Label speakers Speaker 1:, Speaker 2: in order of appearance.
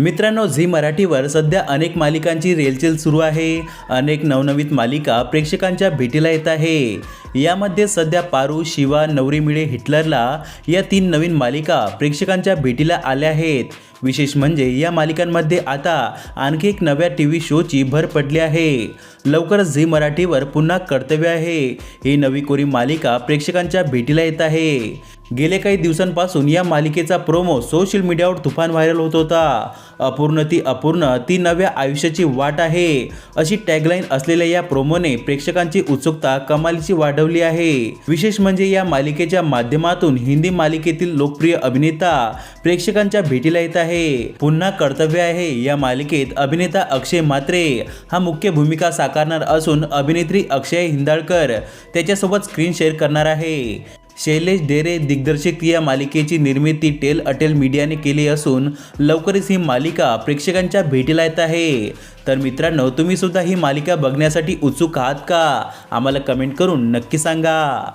Speaker 1: मित्रांनो झी मराठीवर सध्या अनेक मालिकांची रेलचेल सुरू आहे. अनेक नवनवीन मालिका प्रेक्षकांच्या भेटीला येत आहे. यामध्ये सध्या पारू शिवा नवरी मिळे हिटलरला या तीन नवीन मालिका प्रेक्षकांच्या भेटीला आल्या आहेत. विशेष म्हणजे या मालिकांमध्ये आता आणखी एक नव्या टी व्ही शोची भर पडली आहे. लवकरच झी मराठीवर पुन्हा कर्तव्य आहे. ही नवी कोरी मालिका प्रेक्षकांच्या भेटीला येत आहे. गेले काही दिवसांपासून या मालिकेचा प्रोमो सोशल मीडियावर तुफान व्हायरल होत होता. अपूर्ण ती अपूर्ण ती नव्या आयुष्याची वाट आहे. अशी टॅगलाईन असलेल्या या प्रोमोने प्रेक्षकांची उत्सुकता कमालीची वाढवली आहे. विशेष म्हणजे या मालिकेच्या माध्यमातून हिंदी मालिकेतील लोकप्रिय अभिनेता प्रेक्षकांच्या भेटीला येत आहे. पुन्हा कर्तव्य आहे या मालिकेत अभिनेता अक्षय मात्रे हा मुख्य भूमिका साकारणार असून अभिनेत्री अक्षय हिंदाळकर त्याच्यासोबत स्क्रीन शेअर करणार आहे. शैलेश डेरे दिग्दर्शक या मालिकेची निर्मिती टेल अटेल मीडियाने केली असून लवकरच ही मालिका प्रेक्षकांच्या भेटीला येत आहे. तर मित्रांनो तुम्ही सुद्धा ही मालिका बघण्यासाठी उत्सुक आहात का? आम्हाला कमेंट करून नक्की सांगा.